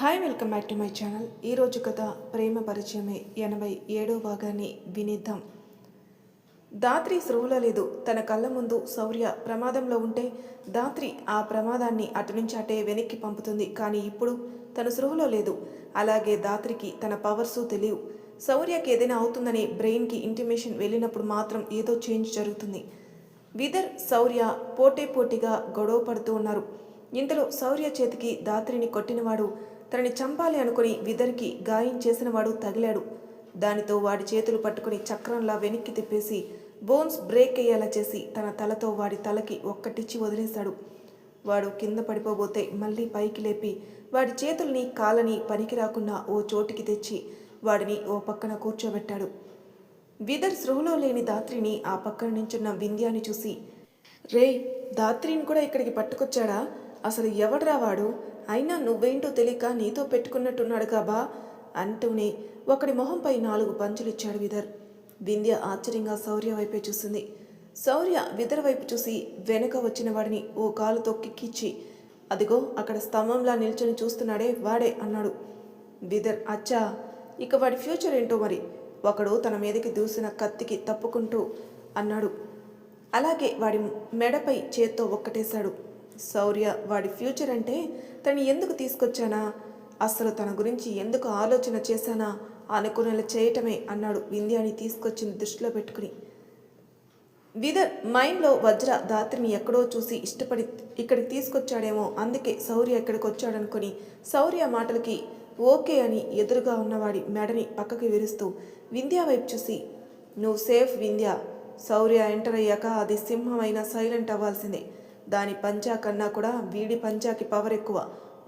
Hi welcome back to my channel. ఈరోజు కథ ప్రేమ పరిచయమే. ఎనభై ఏడో భాగాన్ని వినిద్దాం. దాత్రి స్రువులో లేదు. తన కళ్ళ ముందు శౌర్య ప్రమాదంలో ఉంటే దాత్రి ఆ ప్రమాదాన్ని అటు నుంచి అటే వెనక్కి పంపుతుంది. కానీ ఇప్పుడు తను స్రువులో లేదు. అలాగే దాత్రికి తన పవర్సు తెలియవు. శౌర్యకి ఏదైనా అవుతుందని బ్రెయిన్కి ఇంటిమేషన్ వెళ్ళినప్పుడు మాత్రం ఏదో చేంజ్ జరుగుతుంది. విదర్ శౌర్య పోటీ పోటీగా గొడవ పడుతూ ఉన్నారు. ఇంతలో శౌర్య చేతికి దాత్రిని కొట్టినవాడు తనని చంపాలి అనుకుని విదర్కి గాయం చేసినవాడు తగిలాడు. దానితో వాడి చేతులు పట్టుకుని చక్రంలా వెనక్కి తిప్పేసి బోన్స్ బ్రేక్ అయ్యేలా చేసి తన తలతో వాడి తలకి ఒక్కటిచ్చి వదిలేశాడు. వాడు కింద పడిపోబోతే మళ్ళీ పైకి లేపి వాడి చేతుల్ని కాలని పనికి రాకుండా ఓ చోటికి తెచ్చి వాడిని ఓ పక్కన కూర్చోబెట్టాడు. విదర్ సృహలో లేని దాత్రిని ఆ పక్కన నించున్న వింధ్యాని చూసి రే దాత్రిని కూడా ఇక్కడికి పట్టుకొచ్చాడా? అసలు ఎవడ్రా వాడు? అయినా నువ్వేంటో తెలియక నీతో పెట్టుకున్నట్టున్నాడు కాబా అంటూనే ఒకడి మొహంపై నాలుగు పంచులిచ్చాడు విదర్. వింధ్య ఆశ్చర్యంగా శౌర్య వైపే చూసింది శౌర్య విదర్ వైపు చూసి వెనుక వచ్చిన వాడిని ఓ కాలు తొక్కిచ్చి అదిగో అక్కడ స్తంభంలా నిల్చొని చూస్తున్నాడే వాడే అన్నాడు. విదర్ అచ్చా ఇక వాడి ఫ్యూచర్ ఏంటో మరి? ఒకడు తన మీదకి దూసిన కత్తికి తప్పుకుంటూ అన్నాడు. అలాగే వాడి మెడపై చేత్తో ఒక్కటేశాడు. శౌర్య వాడి ఫ్యూచర్ అంటే తను ఎందుకు తీసుకొచ్చానా? అసలు తన గురించి ఎందుకు ఆలోచన చేశానా? అనుకునేలా చేయటమే అన్నాడు వింధ్యాని తీసుకొచ్చింది దృష్టిలో పెట్టుకుని. విదర్ మైండ్లో వజ్ర దాత్రిని ఎక్కడో చూసి ఇష్టపడి ఇక్కడికి తీసుకొచ్చాడేమో అందుకే శౌర్య ఇక్కడికి వచ్చాడనుకుని శౌర్య మాటలకి ఓకే అని ఎదురుగా ఉన్నవాడి మెడని పక్కకి విరుస్తూ వింధ్య వైపు చూసి నువ్వు సేఫ్ వింధ్యా. శౌర్య ఎంటర్ అయ్యాక అది సింహమైన సైలెంట్ అవ్వాల్సిందే. దాని పంచా కన్నా కూడా వీడి పంచాకి పవర్ ఎక్కువ.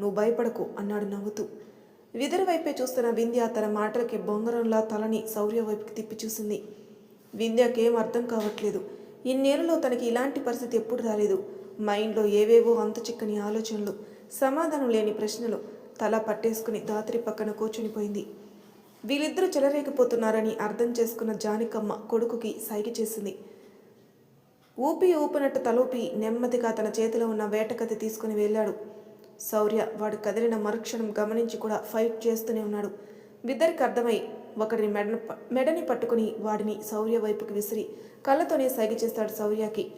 నువ్వు భయపడకు అన్నాడు నవ్వుతూ. విదర్ వైపే చూస్తున్న వింధ్య తన మాటలకి బొంగరంలా తలని శౌర్య వైపుకి తిప్పి చూసింది. వింధ్యకేం అర్థం కావట్లేదు. ఇన్నేళ్ళలో తనకి ఇలాంటి పరిస్థితి ఎప్పుడు రాలేదు. మైండ్లో ఏవేవో అంతు చిక్కని ఆలోచనలు సమాధానం లేని ప్రశ్నలు తల పట్టేసుకుని దాత్రి పక్కన కూర్చునిపోయింది. వీళ్ళిద్దరూ చెలరేగిపోతున్నారని అర్థం చేసుకున్న జానికమ్మ కొడుకుకి సైగ చేసింది. ఊపి ఊపినట్టు తలూపి నెమ్మదిగా తన చేతిలో ఉన్న వేటకత్తి తీసుకుని వెళ్ళాడు. శౌర్య వాడు కదిలిన మరుక్షణం గమనించి కూడా ఫైట్ చేస్తూనే ఉన్నాడు. ఇద్దరికి అర్థమై ఒకడిని మెడ మెడని పట్టుకుని వాడిని శౌర్య వైపుకి విసిరి కళ్ళతోనే సైగ చేస్తాడు శౌర్యకి.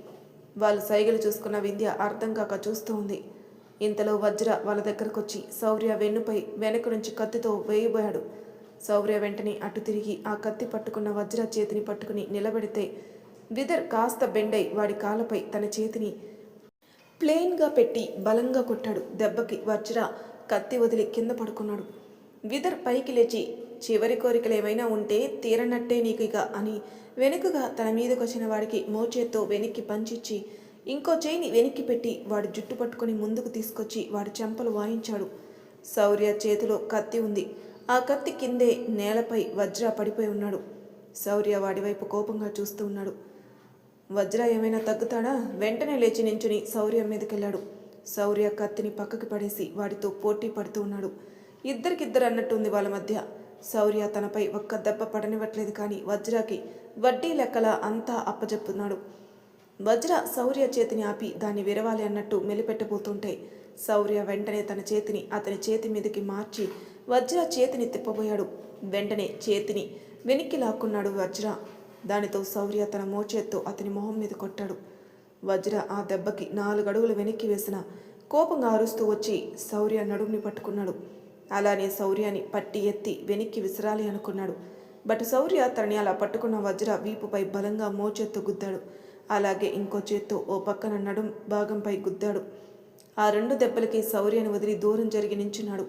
వాళ్ళు సైగలు చూసుకున్న వింధ్య అర్థం కాక చూస్తూ ఉంది. ఇంతలో వజ్ర వాళ్ళ దగ్గరకు వచ్చి శౌర్య వెన్నుపై వెనక నుంచి కత్తితో వేయబోయాడు. శౌర్య వెంటనే అటు తిరిగి ఆ కత్తి పట్టుకున్న వజ్ర చేతిని పట్టుకుని నిలబెడితే విదర్ కాస్త బెండై వాడి కాళ్ళపై తన చేతిని ప్లెయిన్గా పెట్టి బలంగా కొట్టాడు. దెబ్బకి వజ్ర కత్తి వదిలి కింద పడుకున్నాడు. విదర్ పైకి లేచి చివరి కోరికలు ఏమైనా ఉంటే తీరనట్టే నీకు ఇక అని వెనుకగా తన మీదకొచ్చిన వాడికి మోచేత్తో వెనక్కి పంచిచ్చి ఇంకో చేయిని వెనక్కి పెట్టి వాడి జుట్టు పట్టుకొని ముందుకు తీసుకొచ్చి వాడి చెంపలు వాయించాడు. శౌర్య చేతిలో కత్తి ఉంది. ఆ కత్తి కిందే నేలపై వజ్ర పడిపోయి ఉన్నాడు. శౌర్య వాడి వైపు కోపంగా చూస్తూ ఉన్నాడు. వజ్ర ఏమైనా తగ్గుతాడా? వెంటనే లేచి నించుని శౌర్య మీదకెళ్ళాడు. శౌర్య కత్తిని పక్కకి పడేసి వాడితో పోటీ పడుతూ ఉన్నాడు. ఇద్దరికిద్దరు అన్నట్టుంది వాళ్ళ మధ్య. శౌర్య తనపై ఒక్క దెబ్బ పడనివ్వట్లేదు కానీ వజ్రాకి వడ్డీ లెక్కల అంతా అప్పజెప్పుతున్నాడు వజ్ర శౌర్య చేతిని ఆపి దాన్ని విరవాలి అన్నట్టు మెలిపెట్టబోతుంటే శౌర్య వెంటనే తన చేతిని అతని చేతి మీదకి మార్చి వజ్ర చేతిని తిప్పబోయాడు. వెంటనే చేతిని వెనక్కి లాక్కున్నాడు వజ్ర. దానితో శౌర్య తన మోచేత్తో అతని మొహం మీద కొట్టాడు. వజ్ర ఆ దెబ్బకి నాలుగడుగులు వెనక్కి వేసిన కోపంగా అరుస్తూ వచ్చి శౌర్య నడుముని పట్టుకున్నాడు. అలానే శౌర్యాన్ని పట్టి ఎత్తి వెనక్కి విసరాలి అనుకున్నాడు. బట్ శౌర్య తనని అలా పట్టుకున్న వజ్ర వీపుపై బలంగా మోచేత్తో గుద్దాడు. అలాగే ఇంకో చేత్తో ఓ పక్కన నడుం భాగంపై గుద్దాడు. ఆ రెండు దెబ్బలకి శౌర్యని వదిలి దూరం జరిగి నించున్నాడు.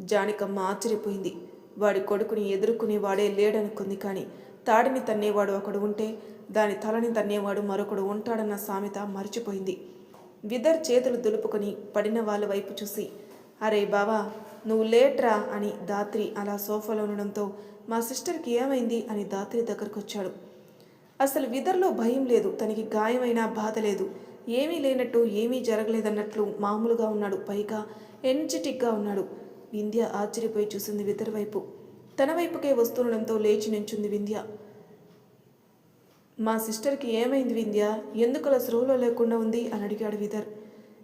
జానికమ్మ ఆశ్చర్యపోయింది. వాడి కొడుకుని ఎదుర్కొనేవాడే లేడనుకుంది కానీ తాడిని తన్నేవాడు ఒకడు ఉంటే దాని తలని తన్నేవాడు మరొకడు ఉంటాడన్న సామెత మర్చిపోయింది. విదర్ చేతులు దులుపుకొని పడిన వాళ్ళ వైపు చూసి అరే బావా నువ్వు లేట్రా? అని దాత్రి అలా సోఫాలో ఉండడంతో మా సిస్టర్కి ఏమైంది? అని దాత్రి దగ్గరకు వచ్చాడు అసలు విదర్లో భయం లేదు తనకి గాయమైన బాధ లేదు ఏమీ లేనట్టు ఏమీ జరగలేదన్నట్లు మామూలుగా ఉన్నాడు పైగా ఎనర్జెటిక్గా ఉన్నాడు. వింధ్య ఆశ్చర్యపోయి చూసింది విదర్ వైపు. తన వైపుకే వస్తుండడంతో లేచి నించుంది వింధ్య. మా సిస్టర్కి ఏమైంది వింధ్య? ఎందుకలా స్రోలో లేకుండా ఉంది? అని అడిగాడు విదర్.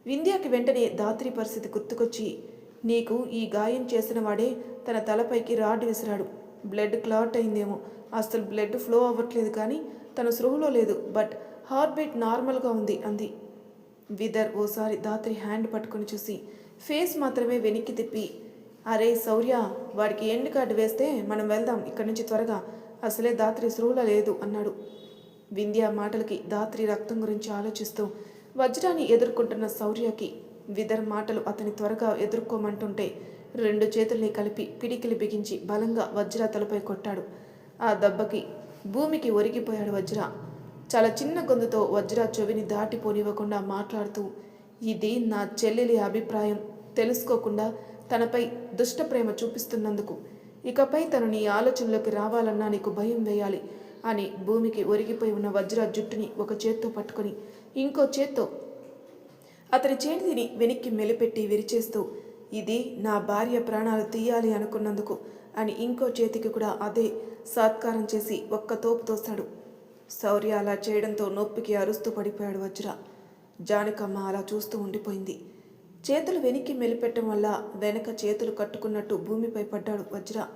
వింధ్యకి వెంటనే దాత్రి పరిస్థితి గుర్తుకొచ్చి నీకు ఈ గాయం చేసిన వాడే తన తలపైకి రాడ్ విసిరాడు. బ్లడ్ క్లాట్ అయిందేమో. అసలు బ్లడ్ ఫ్లో అవ్వట్లేదు కానీ తన స్రోహలో లేదు. బట్ హార్ట్ బీట్ నార్మల్గా ఉంది అంది. విదర్ ఓసారి దాత్రి హ్యాండ్ పట్టుకొని చూసి ఫేస్ మాత్రమే వెనక్కి తిప్పి అరే శౌర్య వాడికి ఎండ్ కార్డు వేస్తే మనం వెళ్దాం ఇక్కడి నుంచి త్వరగా. అసలే దాత్రి స్రూల లేదు అన్నాడు. వింధ్య మాటలకి దాత్రి రక్తం గురించి ఆలోచిస్తూ వజ్రాన్ని ఎదుర్కొంటున్న శౌర్యకి విదర్ మాటలు అతని త్వరగా ఎదుర్కోమంటుంటే రెండు చేతుల్ని కలిపి పిడికిలి బిగించి బలంగా వజ్ర తలపై కొట్టాడు. ఆ దెబ్బకి భూమికి ఒరిగిపోయాడు వజ్ర. చాలా చిన్న గొంతుతో వజ్ర చెవిని దాటిపోనివ్వకుండా మాట్లాడుతూ ఇది నా చెల్లెలి అభిప్రాయం. తెలుసుకోకుండా తనపై దుష్ట ప్రేమ చూపిస్తున్నందుకు. ఇకపై తను నీ ఆలోచనలోకి రావాలన్నా నీకు భయం వేయాలి అని భూమికి ఒరిగిపోయి ఉన్న వజ్ర జుట్టుని ఒక చేత్తో పట్టుకొని ఇంకో చేత్తో అతని చేతిని వెనక్కి మెలిపెట్టి విరిచేస్తూ ఇది నా భార్య ప్రాణాలు తీయాలి అనుకున్నందుకు అని ఇంకో చేతికి కూడా అదే సత్కారం చేసి ఒక్క తోపు తోస్తాడు. శౌర్య అలా చేయడంతో నొప్పికి అరుస్తూ పడిపోయాడు వజ్ర. జానకమ్మ అలా చూస్తూ ఉండిపోయింది. చేతులు వెనక్కి మెలిపెట్టడం వల్ల వెనక చేతులు కట్టుకున్నట్టు భూమిపై పడ్డాడు వజ్ర.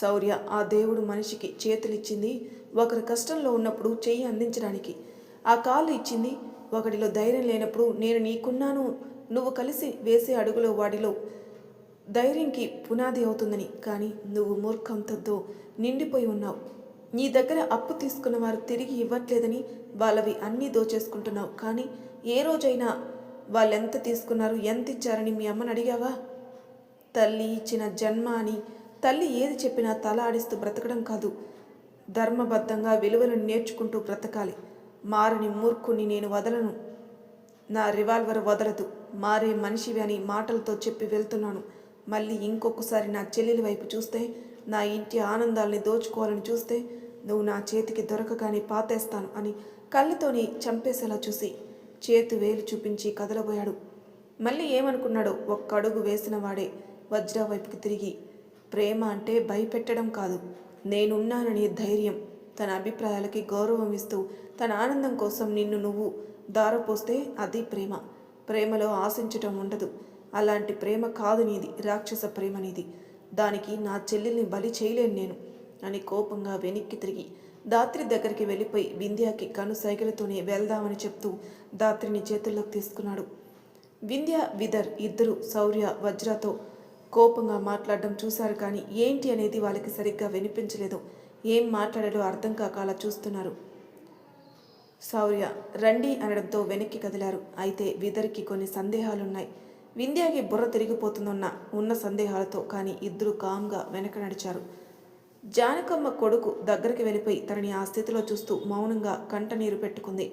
శౌర్య ఆ దేవుడు మనిషికి చేతులిచ్చింది. ఒకరి కష్టంలో ఉన్నప్పుడు చెయ్యి అందించడానికి. ఆ కాళ్ళు ఇచ్చింది. ఒకడిలో ధైర్యం లేనప్పుడు నేను నీకున్నాను. నువ్వు కలిసి వేసే అడుగులో వాడిలో ధైర్యంకి పునాది అవుతుందని. కానీ నువ్వు మూర్ఖంతో నిండిపోయి ఉన్నావు. నీ దగ్గర అప్పు తీసుకున్న వారు తిరిగి ఇవ్వట్లేదని వాళ్ళవి అన్నీ దోచేసుకుంటున్నావు. కానీ ఏ రోజైనా వాళ్ళెంత తీసుకున్నారు? ఎంత ఇచ్చారని మీ అమ్మని అడిగావా? తల్లి ఇచ్చిన జన్మ అని తల్లి ఏది చెప్పినా తల ఆడిస్తూ బ్రతకడం కాదు. ధర్మబద్ధంగా విలువలను నేర్చుకుంటూ బ్రతకాలి. మారని మూర్ఖుని నేను వదలను. నా రివాల్వర్ వదలదు. మారే మనిషివి అని మాటలతో చెప్పి వెళ్తున్నాను. మళ్ళీ ఇంకొకసారి నా చెల్లెలి వైపు చూస్తే నా ఇంటి ఆనందాల్ని దోచుకోవాలని చూస్తే నువ్వు నా చేతికి దొరకగానే పాతేస్తాను అని కళ్ళతోని చంపేసేలా చూసి చేతు వేలు చూపించి కదలబోయాడు. మళ్ళీ ఏమనుకున్నాడో ఒక్క అడుగు వేసిన వాడే వజ్ర వైపుకి తిరిగి ప్రేమ అంటే భయపెట్టడం కాదు నేనున్నానని ధైర్యం తన అభిప్రాయాలకి గౌరవం ఇస్తూ తన ఆనందం కోసం నిన్ను నువ్వు దారపోస్తే అది ప్రేమ. ప్రేమలో ఆశించటం ఉండదు. అలాంటి ప్రేమ కాదు నీది రాక్షస ప్రేమ నీది. దానికి నా చెల్లెల్ని బలి చేయలేను నేను అని కోపంగా వెనక్కి తిరిగి దాత్రి దగ్గరికి వెళ్ళిపోయి వింధ్యాకి కను సైగలతోనే వెళ్దామని చెప్తూ దాత్రిని చేతుల్లోకి తీసుకున్నాడు. వింధ్య విదర్ ఇద్దరు శౌర్య వజ్రతో కోపంగా మాట్లాడడం చూశారు కానీ ఏంటి అనేది వాళ్ళకి సరిగ్గా వినిపించలేదు. ఏం మాట్లాడాడో అర్థం కాక అలా చూస్తున్నారు. శౌర్య రండి అనడంతో వెనక్కి కదిలారు. అయితే విదర్కి కొన్ని సందేహాలున్నాయి. వింధ్యాకి బుర్ర తిరిగిపోతుందన్న ఉన్న సందేహాలతో కానీ ఇద్దరు కామ్గా వెనక నడిచారు. జానకమ్మ కొడుకు దగ్గరికి వెళ్ళిపోయి తనని ఆ స్థితిలో చూస్తూ మౌనంగా కంటనీరు పెట్టుకుంది.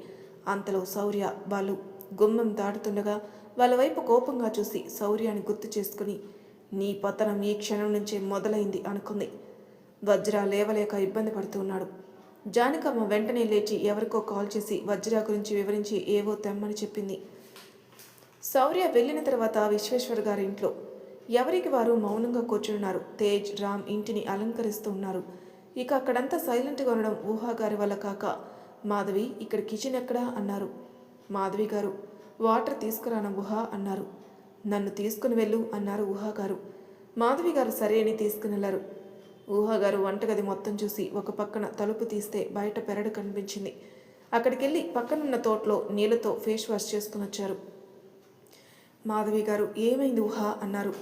అంతలో శౌర్య వాళ్ళు గుమ్మం దాటుతుండగా వాళ్ళ వైపు కోపంగా చూసి శౌర్యాన్ని గుర్తు చేసుకుని నీ పతనం ఈ క్షణం నుంచే మొదలైంది అనుకుంది. వజ్ర లేవలేక ఇబ్బంది పడుతున్నాడు జానకమ్మ వెంటనే లేచి ఎవరికో కాల్ చేసి వజ్ర గురించి వివరించి ఏవో తెమ్మని చెప్పింది. శౌర్య వెళ్ళిన తర్వాత విశ్వేశ్వర్ గారి ఇంట్లో ఎవరికి వారు మౌనంగా కూర్చున్నారు తేజ్ రామ్ ఇంటిని అలంకరిస్తూ ఉన్నారు. ఇక అక్కడంతా సైలెంట్గా ఉండడం ఊహాగారి వల్ల కాక మాధవి ఇక్కడ కిచెన్ ఎక్కడా? అన్నారు. మాధవి గారు వాటర్ తీసుకురాన ఊహ అన్నారు. నన్ను తీసుకుని వెళ్ళు అన్నారు ఊహాగారు. మాధవి గారు సరే అని తీసుకుని వెళ్ళారు ఊహాగారు వంటగది మొత్తం చూసి ఒక పక్కన తలుపు తీస్తే బయట పెరడు కనిపించింది. అక్కడికెళ్ళి పక్కనున్న తోటలో నీళ్ళతో ఫేస్ వాష్ చేసుకుని వచ్చారు. మాధవి గారు ఏమైంది ఊహా? అన్నారు.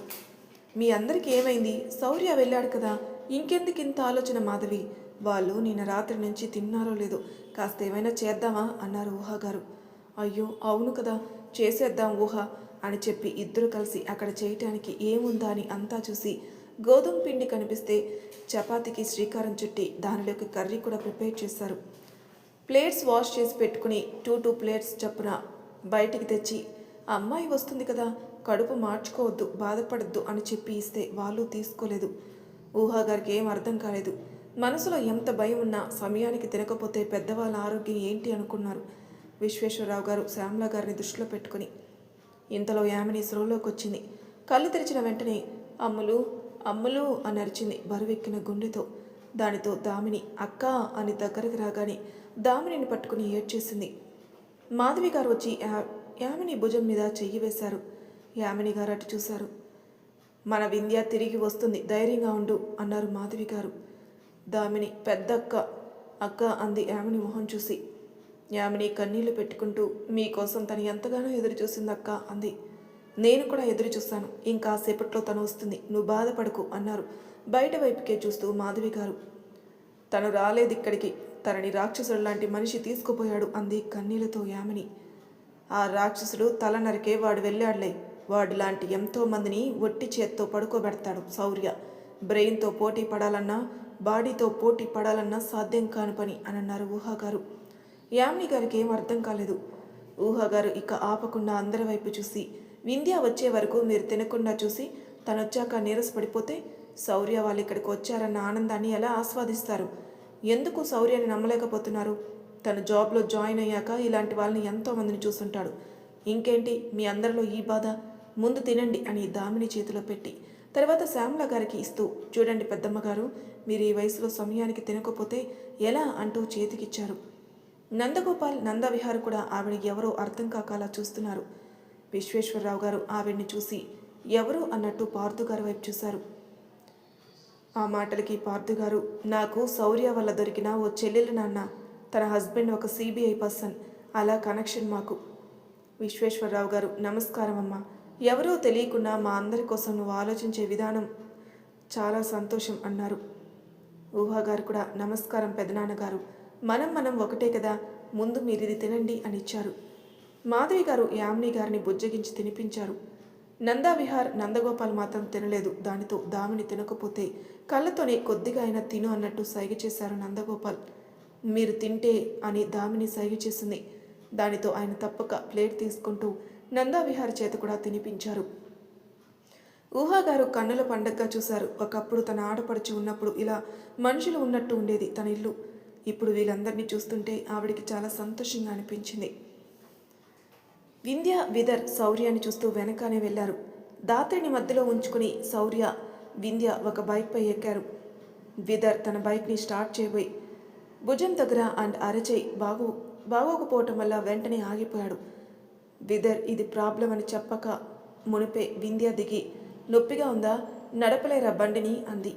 మీ అందరికీ ఏమైంది? శౌర్య వెళ్ళాడు కదా ఇంకెందుకు ఇంత ఆలోచన మాధవి? వాళ్ళు నిన్న రాత్రి నుంచి తిన్నారో లేదో కాస్త ఏమైనా చేద్దామా? అన్నారు ఊహ గారు. అయ్యో అవును కదా చేసేద్దాం ఊహ అని చెప్పి ఇద్దరు కలిసి అక్కడ చేయటానికి ఏముందా అని అంతా చూసి గోధుమ పిండి కనిపిస్తే చపాతీకి శ్రీకారం చుట్టి దానిలోకి కర్రీ కూడా ప్రిపేర్ చేశారు. ప్లేట్స్ వాష్ చేసి పెట్టుకుని టూ టూ ప్లేట్స్ చొప్పున బయటికి తెచ్చి అమ్మాయి వస్తుంది కదా కడుపు మార్చుకోవద్దు బాధపడద్దు అని చెప్పి ఇస్తే వాళ్ళు తీసుకోలేదు. ఊహా గారికి ఏం అర్థం కాలేదు. మనసులో ఎంత భయం ఉన్నా సమయానికి తినకపోతే పెద్దవాళ్ళ ఆరోగ్యం ఏంటి అనుకున్నారు. విశ్వేశ్వరరావు గారు శ్యామల గారిని దృష్టిలో పెట్టుకుని. ఇంతలో యామిని స్రోలోకి వచ్చింది. కళ్ళు తెరిచిన వెంటనే అమ్ములు అమ్ములు అని అరిచింది బరువెక్కిన గుండెతో. దానితో దామిని అక్క అని దగ్గరికి రాగానే దామినిని పట్టుకుని ఏడ్చేసింది. మాధవి గారు వచ్చి యామిని భుజం మీద చెయ్యి వేశారు. యామిని గారు అటు చూశారు. మన వింధ్య తిరిగి వస్తుంది ధైర్యంగా ఉండు అన్నారు మాధవి గారు. దామిని పెద్దక్క అక్క అంది యామిని మొహం చూసి. యామిని కన్నీళ్ళు పెట్టుకుంటూ మీకోసం తను ఎంతగానో ఎదురు చూసిందక్క అంది. నేను కూడా ఎదురు చూస్తాను ఇంకా సేపట్లో తను వస్తుంది నువ్వు బాధపడకు అన్నారు బయట వైపుకే చూస్తూ మాధవి గారు. తను రాలేదు ఇక్కడికి తనని రాక్షసుడు లాంటి మనిషి తీసుకుపోయాడు అంది కన్నీళ్ళతో యామిని. ఆ రాక్షసుడు తల నరికే వాడు వెళ్ళాడులే. వాడు లాంటి ఎంతో మందిని ఒట్టి చేత్తో పడుకోబెడతాడు శౌర్య. బ్రెయిన్తో పోటీ పడాలన్నా బాడీతో పోటీ పడాలన్నా సాధ్యం కాని పని అని అన్నారు ఊహాగారు. యామిని గారికి ఏం అర్థం కాలేదు. ఊహాగారు ఇక ఆపకుండా అందరి వైపు చూసి వింధ్య వచ్చే వరకు మీరు తినకుండా చూసి తనొచ్చాక వచ్చాక నీరసపడిపోతే శౌర్య వాళ్ళు ఇక్కడికి వచ్చారన్న ఆనందాన్ని ఎలా ఆస్వాదిస్తారు? ఎందుకు శౌర్యాన్ని నమ్మలేకపోతున్నారు? తను జాబ్లో జాయిన్ అయ్యాక ఇలాంటి వాళ్ళని ఎంతో మందిని చూస్తుంటాడు. ఇంకేంటి? మీ అందరిలో ఈ బాధ? ముందు తినండి అని దామిని చేతిలో పెట్టి తర్వాత శ్యామల గారికి ఇస్తూ చూడండి పెద్దమ్మ గారు మీరు ఈ వయసులో సమయానికి తినకపోతే ఎలా అంటూ చేతికిచ్చారు. నందగోపాల్ నందవిహార్ కూడా ఆవిడ ఎవరో అర్థం కాకలా చూస్తున్నారు. విశ్వేశ్వరరావు గారు ఆవిడ్ని చూసి ఎవరు అన్నట్టు పార్థు గారి వైపు చూశారు. ఆ మాటలకి పార్థు గారు నాకు శౌర్య వల్ల దొరికిన ఓ చెల్లెలు నాన్న తన హస్బెండ్ ఒక సిబిఐ పర్సన్. అలా కనెక్షన్ మాకు. విశ్వేశ్వరరావు గారు నమస్కారం అమ్మా. ఎవరో తెలియకుండా మా అందరి కోసం నువ్వు ఆలోచించే విధానం చాలా సంతోషం అన్నారు. ఊహా గారు కూడా నమస్కారం పెదనాన్నగారు మనం మనం ఒకటే కదా ముందు మీరు ఇది తినండి అని ఇచ్చారు. మాధవి గారు యామిని గారిని బుజ్జగించి తినిపించారు. నందావిహార్ నందగోపాల్ మాత్రం తినలేదు. దానితో దామిని తినకపోతే కళ్ళతోనే కొద్దిగా అయినా తిను అన్నట్టు సైగ చేశారు నందగోపాల్. మీరు తింటే అని దామిని సైగ చేసింది. దానితో ఆయన తప్పక ప్లేట్ తీసుకుంటూ నందావిహార్ చేత కూడా తినిపించారు. ఊహా గారు కన్నుల పండగగా చూశారు. ఒకప్పుడు తన ఆడపడుచు ఉన్నప్పుడు ఇలా మనుషులు ఉన్నట్టు ఉండేది తన ఇల్లు. ఇప్పుడు వీళ్ళందరినీ చూస్తుంటే ఆవిడికి చాలా సంతోషంగా అనిపించింది. వింధ్య విదర్ శౌర్యాన్ని చూస్తూ వెనకానే వెళ్ళారు దాత్రిని మధ్యలో ఉంచుకుని శౌర్య వింధ్య ఒక బైక్పై ఎక్కారు. విదర్ తన బైక్ని స్టార్ట్ చేయబోయి భుజం దగ్గర అండ్ అరచేయి బాగు బాగోకపోవటం వల్ల వెంటనే ఆగిపోయాడు. విదర్ ఇది ప్రాబ్లం అని చెప్పక మునిపే వింధ్య దిగి నొప్పిగా ఉందా? నడపలేరా బండిని? అంది.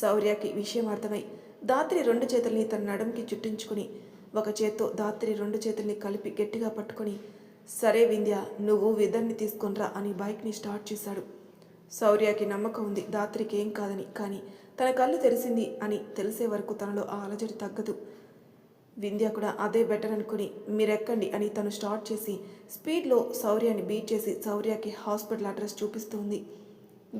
శౌర్యకి విషయం అర్థమై దాత్రి రెండు చేతుల్ని తన నడుంకి చుట్టించుకుని ఒక చేత్తో దాత్రి రెండు చేతుల్ని కలిపి గట్టిగా పట్టుకొని సరే వింధ్య నువ్వు విదర్ని తీసుకొనిరా అని బైక్ని స్టార్ట్ చేశాడు. శౌర్యకి నమ్మకం ఉంది దాత్రికి ఏం కాదని కానీ తన కళ్ళు తెరిసింది అని తెలిసే వరకు తనలో ఆ అలజడి తగ్గదు. వింధ్య కూడా అదే బెటర్ అనుకుని మీరెక్కండి అని తను స్టార్ట్ చేసి స్పీడ్లో శౌర్యాన్ని బీట్ చేసి శౌర్యకి హాస్పిటల్ అడ్రస్ చూపిస్తుంది.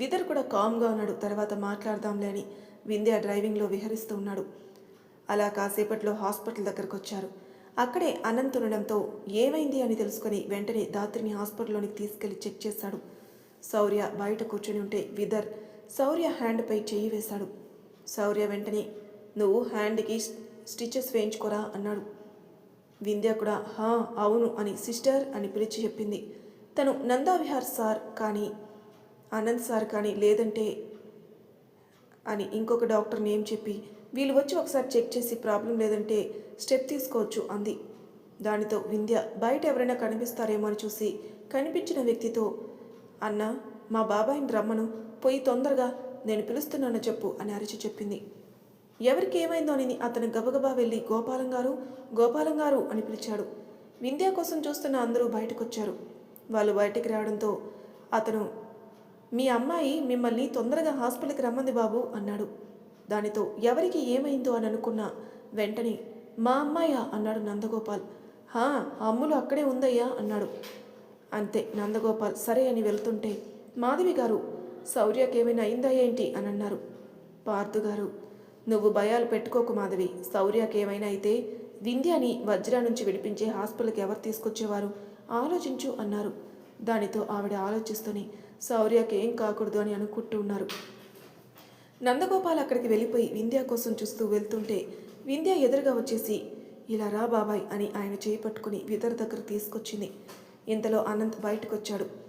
విదర్ కూడా కామ్గా ఉన్నాడు తర్వాత మాట్లాడదాంలే అని వింధ్య డ్రైవింగ్లో విహరిస్తూ ఉన్నాడు. అలా కాసేపట్లో హాస్పిటల్ దగ్గరకు వచ్చారు అక్కడే అనంత్ ఉండడంతో ఏమైంది అని తెలుసుకొని వెంటనే దాత్రిని హాస్పిటల్లోనికి తీసుకెళ్ళి చెక్ చేశాడు. శౌర్య బయట కూర్చొని ఉంటే విదర్ శౌర్య హ్యాండ్పై చెయ్యి వేశాడు. శౌర్య వెంటనే నువ్వు హ్యాండ్కి స్టిచెస్ వేయించుకోరా అన్నాడు. వింధ్య కూడా హా అవును అని సిస్టర్ అని పిలిచి చెప్పింది. తను నందావిహార్ సార్ కానీ ఆనంద్ సార్ కానీ లేదంటే అని ఇంకొక డాక్టర్ నేమ్ చెప్పి వీళ్ళు వచ్చి ఒకసారి చెక్ చేసి ప్రాబ్లం లేదంటే స్టెప్ తీసుకోవచ్చు అంది. దానితో వింధ్య బయట ఎవరైనా కనిపిస్తారేమో అని చూసి కనిపించిన వ్యక్తితో అన్న మా బాబాయిని రమ్మను పోయి తొందరగా నేను పిలుస్తున్నాను చెప్పు అని అరిచి చెప్పింది. ఎవరికి ఏమైందో అని అతను గబగబా వెళ్ళి గోపాలం గారు గోపాలం గారు అని పిలిచాడు. వింధ్య కోసం చూస్తున్న అందరూ బయటకొచ్చారు. వాళ్ళు బయటికి రావడంతో అతను మీ అమ్మాయి మిమ్మల్ని తొందరగా హాస్పిటల్కి రమ్మంది బాబు అన్నాడు. దానితో ఎవరికి ఏమైందో అని అనుకున్న వెంటనే మా అమ్మాయా అన్నాడు నందగోపాల్. హా అమ్ములు అక్కడే ఉందయ్యా అన్నాడు. అంతే నందగోపాల్ సరే అని వెళ్తుంటే మాధవి గారు శౌర్యకేమైనా అయిందా ఏంటి? అని అన్నారు. పార్థు గారు నువ్వు భయాలు పెట్టుకోకు మాధవి. శౌర్యకి ఏమైనా అయితే వింధ్యాని వజ్రా నుంచి విడిపించే హాస్పిటల్కి ఎవరు తీసుకొచ్చేవారు? ఆలోచించు అన్నారు. దానితో ఆవిడ ఆలోచిస్తూనే శౌర్యకి ఏం కాకూడదు అని అనుకుంటూ ఉన్నారు. నందగోపాల్ అక్కడికి వెళ్ళిపోయి వింధ్య కోసం చూస్తూ వెళ్తుంటే వింధ్య ఎదురుగా వచ్చేసి ఇలా రా బాబాయ్ అని ఆయన చేయి పట్టుకుని విదర్ దగ్గర తీసుకొచ్చింది. ఇంతలో అనంత్ బయటకు వచ్చాడు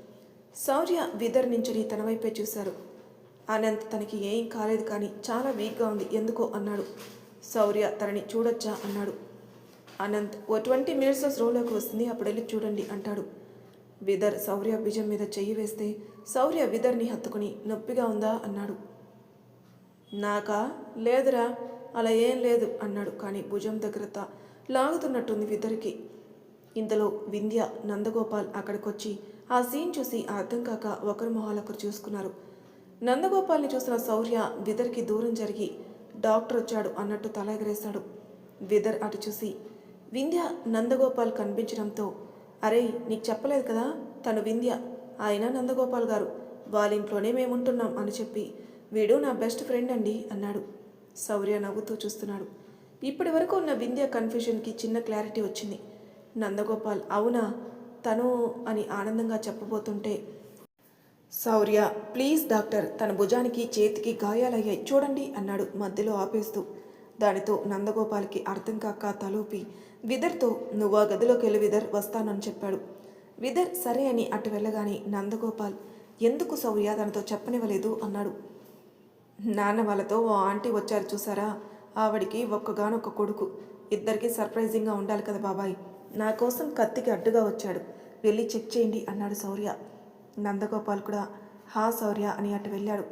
శౌర్య విదర్ నుంచి తన వైపే చూశారు. అనంత్ తనకి ఏం కాలేదు కానీ చాలా వీక్గా ఉంది. ఎందుకో అన్నాడు. శౌర్య తనని చూడొచ్చా అన్నాడు. అనంత్ ఓ ట్వంటీ మినిట్స్ రోలోకి వస్తుంది. అప్పుడు వెళ్ళి చూడండి అంటాడు. విదర్ శౌర్య భుజం మీద చెయ్యి వేస్తే శౌర్య విదర్ని హత్తుకుని నొప్పిగా ఉందా అన్నాడు. నాకా? లేదురా. అలా ఏం లేదు అన్నాడు కానీ భుజం దగ్గర లాగుతున్నట్టుంది విదర్కి. ఇంతలో వింధ్య నందగోపాల్ అక్కడికొచ్చి ఆ సీన్ చూసి అర్థం కాక ఒకరి మొహాలొకరు చూసుకున్నారు. నందగోపాల్ని చూసిన శౌర్య విదర్కి దూరం జరిగి డాక్టర్ వచ్చాడు అన్నట్టు తల ఎగరేశాడు. విదర్ అటు చూసి వింధ్య నందగోపాల్ కనిపించడంతో అరే నీకు చెప్పలేదు కదా తను వింధ్య. ఆయన నందగోపాల్ గారు వాళ్ళ ఇంట్లోనే మేముంటున్నాం అని చెప్పి వీడు నా బెస్ట్ ఫ్రెండ్ అండి అన్నాడు. శౌర్య నవ్వుతూ చూస్తున్నాడు. ఇప్పటి వరకు ఉన్న వింధ్య కన్ఫ్యూజన్కి చిన్న క్లారిటీ వచ్చింది. నందగోపాల్ అవునా? తను అని ఆనందంగా చెప్పబోతుంటే శౌర్య ప్లీజ్ డాక్టర్ తన భుజానికి చేతికి గాయాలయ్యాయి. చూడండి అన్నాడు మధ్యలో ఆపేస్తూ. దానితో నందగోపాల్కి అర్థం కాక తలూపి విదర్తో నువ్వు ఆ గదిలోకి వెళ్ళి విదర్ వస్తానని చెప్పాడు. విదర్ సరే అని అటు వెళ్ళగానే నందగోపాల్ ఎందుకు శౌర్య తనతో చెప్పనివ్వలేదు అన్నాడు. నాన్న వాళ్ళతో ఓ ఆంటీ వచ్చారు చూసారా? ఆవిడికి ఒక్కగానొక్క కొడుకు. ఇద్దరికి సర్ప్రైజింగ్గా ఉండాలి కదా బాబాయ్. నా కోసం కత్తికి అడ్డుగా వచ్చాడు. వెళ్ళి చెక్ చేయండి అన్నాడు శౌర్య. నందగోపాల్ కూడా హా శౌర్య అని అటు వెళ్ళాడు.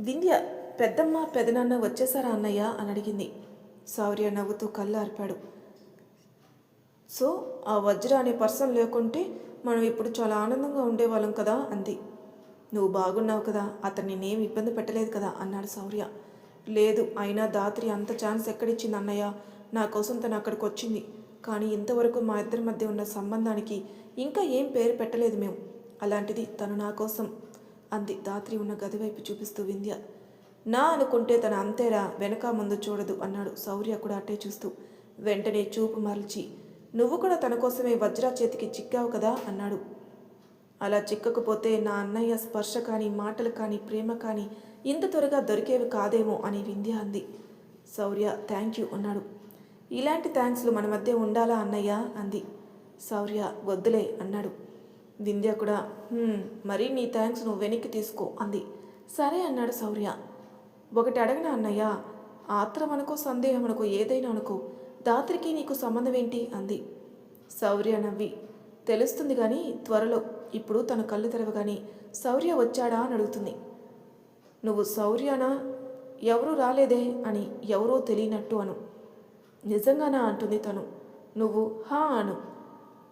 వింధ్య పెద్దమ్మ పెదనాన్న వచ్చేసారా అన్నయ్య? అని అడిగింది. శౌర్య నవ్వుతూ కళ్ళు ఆర్పాడు సో ఆ వజ్ర అనే పర్సన్ లేకుంటే మనం ఇప్పుడు చాలా ఆనందంగా ఉండేవాళ్ళం కదా? అంది. నువ్వు బాగున్నావు కదా అతన్ని నేనేం ఇబ్బంది పెట్టలేదు కదా? అన్నాడు శౌర్య. లేదు అయినా దాత్రి అంత ఛాన్స్ ఎక్కడిచ్చింది అన్నయ్య? నా కోసం తను అక్కడికి వచ్చింది కానీ ఇంతవరకు మా ఇద్దరి మధ్య ఉన్న సంబంధానికి ఇంకా ఏం పేరు పెట్టలేదు మేము. అలాంటిది తను నా కోసం అంది దాత్రి ఉన్న గది వైపు చూపిస్తూ వింధ్య. నా అనుకుంటే తన అంతేరా వెనక ముందు చూడదు అన్నాడు శౌర్య కూడా అట్టే చూస్తూ. వెంటనే చూపు మరల్చి నువ్వు కూడా తన కోసమే వజ్రా చేతికి చిక్కావు కదా? అన్నాడు. అలా చిక్కకపోతే నా అన్నయ్య స్పర్శ కానీ మాటలు కానీ ప్రేమ కానీ ఇంత త్వరగా దొరికేవి కాదేమో అని వింధ్య అంది. శౌర్య థ్యాంక్ యూ అన్నాడు. ఇలాంటి థ్యాంక్స్లు మన మధ్య ఉండాలా అన్నయ్య? అంది. శౌర్య వద్దులే అన్నాడు. వింధ్య కూడా మరి నీ థ్యాంక్స్ నువ్వు వెనక్కి తీసుకో అంది. సరే అన్నాడు శౌర్య ఒకటి అడగనా అన్నయ్య? ఆత్రం అనుకో సందేహం అనుకో ఏదైనా అనుకో. దాత్రికి నీకు సంబంధం ఏంటి అంది. శౌర్య నవ్వి. తెలుస్తుంది కానీ త్వరలో. ఇప్పుడు తన కళ్ళు తెరవగాని శౌర్య వచ్చాడా? అని అడుగుతుంది. నువ్వు శౌర్యనా ఎవరు రాలేదే? అని ఎవరో తెలియనట్టు అను. నిజంగానా అంటుంది తను. నువ్వు హా అను.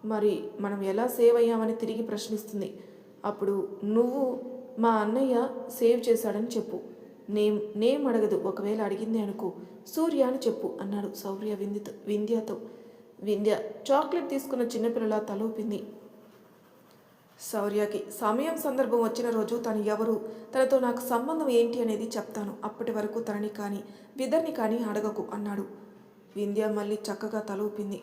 మరి మనం ఎలా సేవ్ అయ్యామని తిరిగి ప్రశ్నిస్తుంది. అప్పుడు నువ్వు మా అన్నయ్య సేవ్ చేశాడని చెప్పు. నేమ్ నేమ్ అడగదు. ఒకవేళ అడిగింది అనుకో. సూర్య అని చెప్పు అన్నాడు సౌర్య వింధ్యతో వింధ్యతో. వింధ్య చాక్లెట్ తీసుకున్న చిన్నపిల్లల తలూపింది శౌర్యకి సమయం సందర్భం వచ్చిన రోజు తను ఎవరు తనతో నాకు సంబంధం ఏంటి అనేది చెప్తాను. అప్పటి వరకు తనని కానీ విదర్ని కానీ అడగకు అన్నాడు. వింధ్య మళ్ళీ చక్కగా తలూపింది.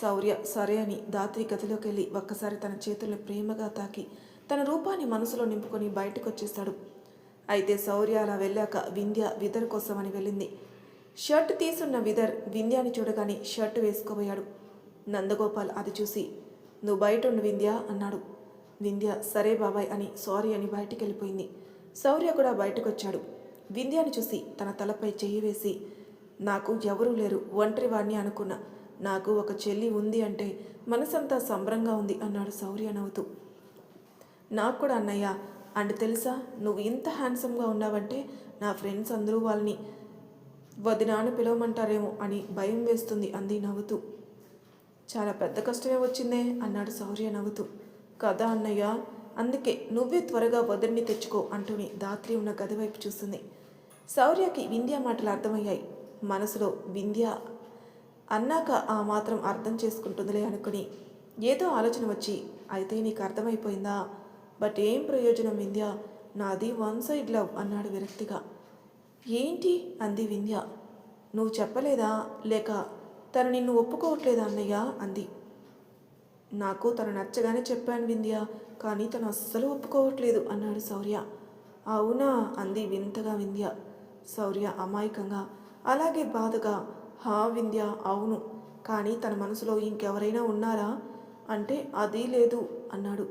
శౌర్య సరే అని దాత్రి గదిలోకి వెళ్ళి ఒక్కసారి తన చేతుల్ని ప్రేమగా తాకి తన రూపాన్ని మనసులో నింపుకొని బయటకు అయితే శౌర్య అలా వెళ్ళాక వింధ్య విదర్ కోసమని వెళ్ళింది. షర్ట్ తీసున్న విదర్ వింధ్యాని చూడగానే షర్ట్ వేసుకోబోయాడు. నందగోపాల్ అది చూసి నువ్వు బయట ఉండు వింధ్య అన్నాడు. వింధ్య సరే బాబాయ్ అని సారీ అని బయటికి వెళ్ళిపోయింది శౌర్య కూడా బయటకు వచ్చాడు వింధ్యాని చూసి తన తలపై చెయ్యి వేసి నాకు ఎవరూ లేరు ఒంటరి వాడిని అనుకున్నా. నాకు ఒక చెల్లి ఉంది అంటే మనసంతా సంబరంగా ఉంది అన్నాడు శౌర్య నవ్వుతూ. నాకు కూడా అన్నయ్య అండ్ తెలుసా నువ్వు ఇంత హ్యాండ్సమ్గా ఉన్నావంటే నా ఫ్రెండ్స్ అందరూ వాళ్ళని వదినాను పిలవమంటారేమో అని భయం వేస్తుంది అంది నవ్వుతూ. చాలా పెద్ద కష్టమే వచ్చిందే అన్నాడు శౌర్య నవ్వుతూ. కదా అన్నయ్య అందుకే నువ్వే త్వరగా వదిలిని తెచ్చుకో అంటూనే దాత్రి ఉన్న గది వైపు చూస్తుంది శౌర్యకి వింధ్యా మాటలు అర్థమయ్యాయి. మనసులో వింధ్య అన్నాక ఆ మాత్రం అర్థం చేసుకుంటుందిలే అనుకుని ఏదో ఆలోచన వచ్చి అయితే నీకు అర్థమైపోయిందా? బట్ ఏం ప్రయోజనం వింధ్య? నాది వన్ సైడ్ లవ్ అన్నాడు విరక్తిగా. ఏంటి? అంది వింధ్య. నువ్వు చెప్పలేదా? లేక తను నిన్ను ఒప్పుకోవట్లేదా అన్నయ్య? అంది. నాకు తను నచ్చగానే చెప్పాను వింధ్య కానీ తను అస్సలు ఒప్పుకోవట్లేదు అన్నాడు శౌర్య. అవునా? అంది వింతగా వింధ్య. శౌర్య అమాయకంగా అలాగే బాధగా హా వింధ్య అవును. కానీ తన మనసులో ఇంకెవరైనా ఉన్నారా? అంటే అది లేదు అన్నాడు.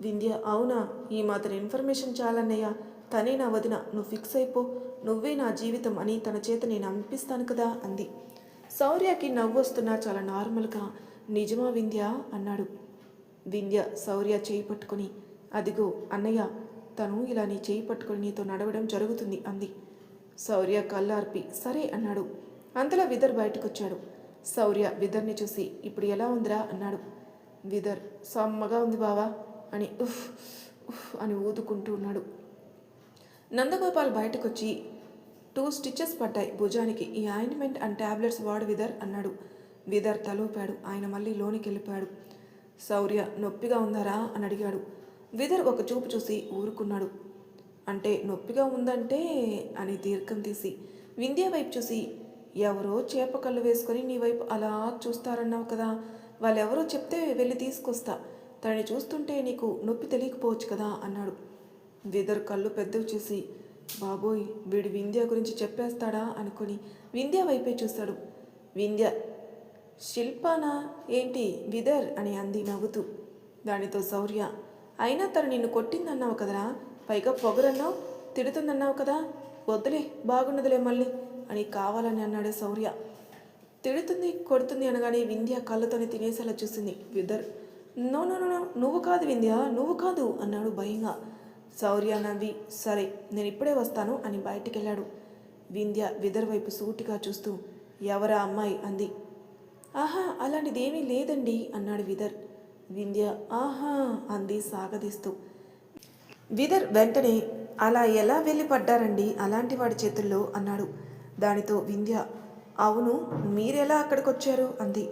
వింధ్య అవునా? ఈ మాత్రం ఇన్ఫర్మేషన్ చాలన్నయ్య. తనే నా వదిన. నువ్వు ఫిక్స్ అయిపో. నువ్వే నా జీవితం అని తన చేత నేను అనిపిస్తాను కదా అంది. శౌర్యకి నవ్వు వస్తున్నా చాలా నార్మల్గా. నిజమా వింధ్య? అన్నాడు. వింధ్య శౌర్య చేయి పట్టుకొని అదిగో అన్నయ్య తను ఇలా నీ చేయి పట్టుకొని నీతో నడవడం జరుగుతుంది అంది. శౌర్య కళ్ళార్పి సరే అన్నాడు. అంతలో విదర్ బయటకొచ్చాడు. శౌర్య విదర్ని చూసి ఇప్పుడు ఎలా ఉందిరా? అన్నాడు. విదర్ సమ్మగా ఉంది బావా అని ఉఫ్ ఉఫ్ అని ఊదుకుంటూ ఉన్నాడు. నందగోపాల్ బయటకొచ్చి టూ స్టిచ్చెస్ పడ్డాయి భుజానికి ఈ ఆయింట్మెంట్ అండ్ టాబ్లెట్స్ వాడు విదర్ అన్నాడు. విదర్ తలూపాడు. ఆయన మళ్ళీ లోనికి వెళ్ళిపోయాడు శౌర్య నొప్పిగా ఉందారా? అని అడిగాడు. విదర్ ఒక చూపు చూసి ఊరుకున్నాడు. అంటే నొప్పిగా ఉందంటే అని దీర్ఘం తీసి వింధ్య వైపు చూసి ఎవరో చేప కళ్ళు వేసుకొని నీ వైపు అలా చూస్తారన్నావు కదా వాళ్ళెవరో చెప్తే వెళ్ళి తీసుకొస్తా తనని చూస్తుంటే నీకు నొప్పి తెలియకపోవచ్చు కదా అన్నాడు. విదర్ కళ్ళు పెద్దవి చూసి బాబోయ్ వీడు వింధ్య గురించి చెప్పేస్తాడా అనుకొని వింధ్య వైపే చూస్తాడు. వింధ్య శిల్పానా ఏంటి విదర్ అని అంది నవ్వుతూ. దానితో శౌర్య అయినా తను నిన్ను కొట్టిందన్నావు కదరా పైగా పొగరన్నావు తిడుతుందన్నావు కదా. వద్దులే బాగున్నదిలే మళ్ళీ అని కావాలని అన్నాడు శౌర్య. తిడుతుంది కొడుతుంది అనగానే వింధ్య కళ్ళతోనే తినేసేలా చూసింది విదర్. నో నో నో నో, నువ్వు కాదు వింధ్య నువ్వు కాదు అన్నాడు భయంగా. శౌర్య నవ్వి సరే నేను ఇప్పుడే వస్తాను అని బయటికి వెళ్ళాడు వింధ్య విదర్ వైపు సూటిగా చూస్తూ ఎవరా అమ్మాయి? అంది. ఆహా అలాంటిదేమీ లేదండి అన్నాడు విదర్. వింధ్య ఆహా అంది సాగదీస్తూ. విదర్ వెంటనే అలా ఎలా వెళ్ళి పడ్డారండి అలాంటి వాడి చేతుల్లో అన్నాడు. దానితో వింధ్య అవును మీరెలా అక్కడికి వచ్చారు అంది.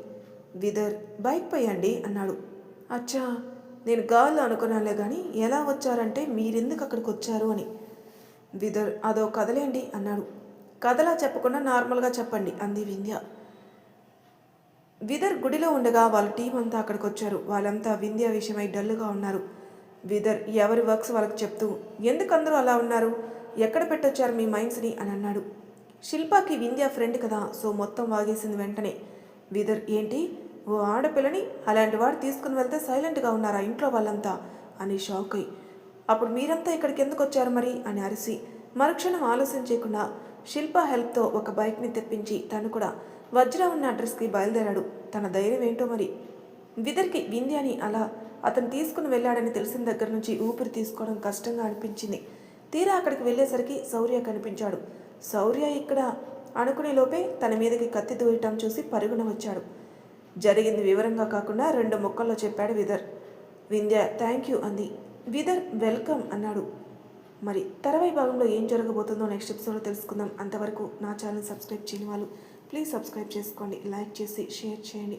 విదర్ బైక్ పై అండి అన్నాడు. అచ్చా నేను గాల్లో అనుకున్నానులే కానీ ఎలా వచ్చారంటే మీరెందుకు అక్కడికి వచ్చారు అని. విదర్ అదో కదలేండి అన్నాడు. కథలా చెప్పకుండా నార్మల్గా చెప్పండి అంది వింధ్య. విదర్ గుడిలో ఉండగా వాళ్ళ టీం అంతా అక్కడికి వచ్చారు వాళ్ళంతా వింధ్య విషయమై డల్లుగా ఉన్నారు. విదర్ ఎవరి వర్క్స్ వాళ్ళకి చెప్తూ ఎందుకు అందరూ అలా ఉన్నారు? ఎక్కడ పెట్టొచ్చారు మీ మైండ్స్ని? అని అన్నాడు. శిల్పాకి వింధ్య ఫ్రెండ్ కదా సో మొత్తం వాగేసింది వెంటనే. విదర్ ఏంటి? ఓ ఆడపిల్లని? అలాంటి వాడు తీసుకుని వెళ్తే సైలెంట్గా ఉన్నారా ఇంట్లో వాళ్ళంతా? అని షాక్ అయి. అప్పుడు మీరంతా ఇక్కడికి ఎందుకు వచ్చారు మరి? అని అరిసి. మరుక్షణం ఆలోచన చేయకుండా శిల్ప హెల్ప్తో ఒక బైక్ని తెప్పించి తను కూడా వజ్ర ఉన్న అడ్రస్కి బయలుదేరాడు. తన ధైర్యం ఏంటో మరి? విదర్కి వింధ్యాని అలా అతను తీసుకుని వెళ్ళాడని తెలిసిన దగ్గర నుంచి ఊపిరి తీసుకోవడం కష్టంగా అనిపించింది. తీరా అక్కడికి వెళ్ళేసరికి శౌర్య కనిపించాడు. శౌర్య ఇక్కడ అనుకునే లోపే తన మీదకి కత్తి దూయటం చూసి పరుగున వచ్చాడు. జరిగింది వివరంగా కాకుండా రెండు ముక్కల్లో చెప్పాడు విదర్. వింధ్య థ్యాంక్ యూ అంది. విదర్ వెల్కమ్ అన్నాడు. మరి తర్వాయి భాగంలో ఏం జరగబోతుందో నెక్స్ట్ ఎపిసోడ్లో తెలుసుకుందాం. అంతవరకు నా ఛానల్ సబ్స్క్రైబ్ చేయని వాళ్ళు ప్లీజ్ సబ్స్క్రైబ్ చేసుకోండి. లైక్ చేసి షేర్ చేయండి.